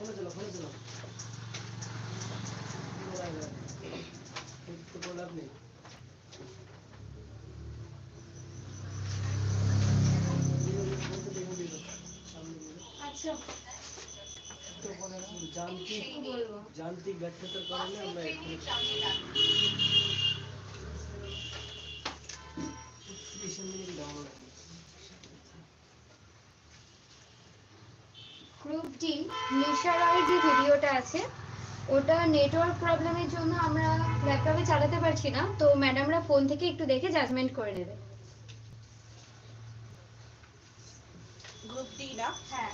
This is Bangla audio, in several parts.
ফোনে চলো ফোনে চলো তো লাভ নেই আচ্ছা যান্ত্রিক কি বলব যান্ত্রিক ব্যর্থতার কারণে আমরা এখন গ্রুপ ডি নিশা রায়ের যে ভিডিওটা আছে ওটা নেটওয়ার্ক প্রবলেমের জন্য আমরা ল্যাপটপে চালাতে পারছি না তো ম্যাডামরা ফোন থেকে একটু দেখে জাজমেন্ট করে নেবে। গ্রুপ ডি না? হ্যাঁ।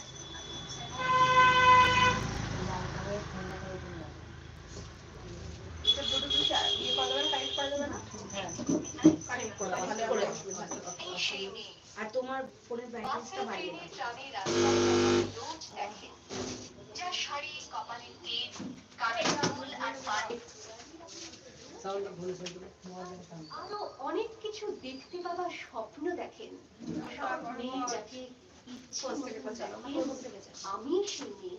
ইয়ে কানেক্ট করা যাবে না কানেক্ট করা তাহলে করে আসবে আর তোমার ফোনের ব্রাইটনেসটা বাড়িয়ে দাও। সাউন্ড ফোনে সাউন্ড। আরও অনেক কিছু দেখতে পাবার স্বপ্ন দেখেন। স্বপ্নে যাকে। আমি সেই মেয়ে।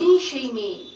এই সেই মেয়ে।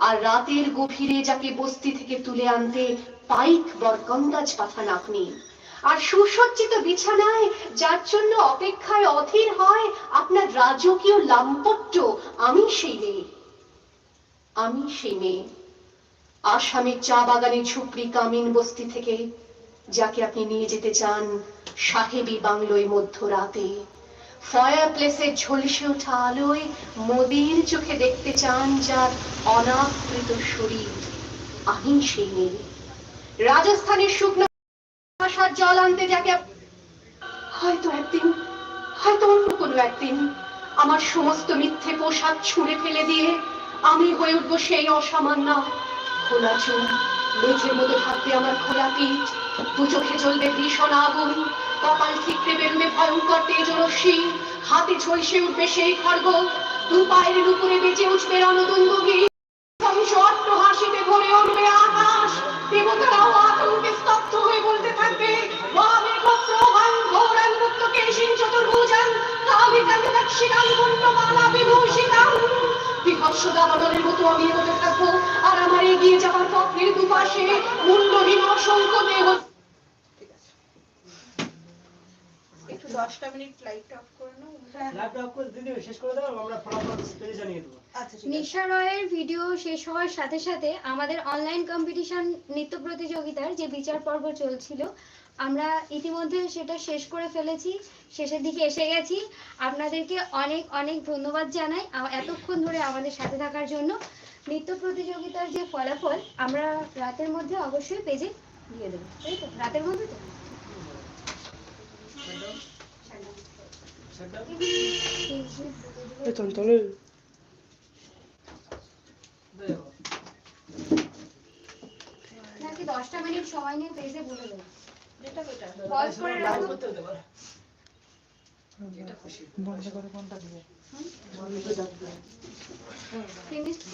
আর রাতের গভীরে যাকে বস্তি থেকে তুলে আনতে পাইক বরকন্দাজ পাঠান আপনি। আর সুসজ্জিত বিছানায়, যার জন্য অপেক্ষায় অধীর হয় আপনার রাজকীয় লাম্পট্য, আমি সেই মেয়ে। আমি সেই মেয়ে। আসামের চা বাগানে ঝুপড়ি কামিন বস্তি থেকে, যাকে আপনি নিয়ে যেতে চান সাহেবী বাংলোয় মধ্যরাতে। ফায়ার প্লেসে ঝলসে ওঠা আলোয় মোদির চোখে দেখতে চান যার অনাকৃত শরীর। সেই মেয়ে। রাজস্থানের শুকনো ভাষার জল আনতে যাকে হয়তো একদিন, হয়তো অন্য কোনো একদিন আমার সমস্ত মিথ্যে পোশাক ছুঁড়ে ফেলে দিয়ে আমি হয়ে উঠবো সেই অসামান্য খোলা চুল। মেঘের মতো থাকবে আমার খোলা পিঠ। দু চোখে জ্বলবে ভীষণ আগুন। কপাল ঠিকরে বেরোবে ভয়ঙ্কর তেজরশ্মি। হাতে ঝলসে উঠবে সেই খড়গ দু পায়ের উপরে বেঁচে উঠবে রণদুন্দুগি ধ্বংস হাসিতে ভরে উঠবে আকাশ। দেবতারাও আতঙ্কে স্তব্ধ হয়ে বলতে থাকবে মতো আমি থাকব, আর আমার এগিয়ে যাওয়ার পথের অসংখ্য দেহ। একটু দশটা মিনিট লাইট অফ করে নাও। ল্যাপটপ করে দিদি শেষ করে দাও আমরা ফটাফট পেজে জানিয়ে দেবো। আচ্ছা ঠিক আছে। নিশা রয়ের ভিডিও শেষ হওয়ার সাথে সাথে আমাদের অনলাইন কম্পিটিশন নৃত্য প্রতিযোগিতার যে বিচার পর্ব চলছিল আমরা ইতিমধ্যে সেটা শেষ করে ফেলেছি শেষের দিকে এসে গেছি। আপনাদেরকে অনেক অনেক ধন্যবাদ জানাই এতক্ষণ ধরে আমাদের সাথে থাকার জন্য। নৃত্য প্রতিযোগিতার যে ফলাফল আমরা রাতের মধ্যে অবশ্যই পেজে দিয়ে দেবো। তাই তো? রাতের মধ্যে তো? নাকি দশটা মিনিট সময় নিয়ে পেজে বলে দেবো? Pause করে লাইভ রাখো। করতে হতে পারে এটা খুশি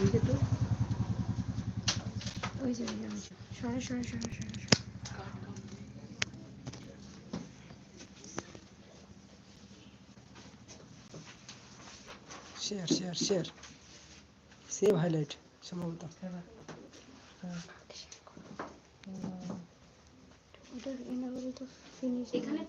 ওই যে, ওই যে। সরে সরে সরে সরে সরে। Share share share save highlight সম্ভবত তো এখানে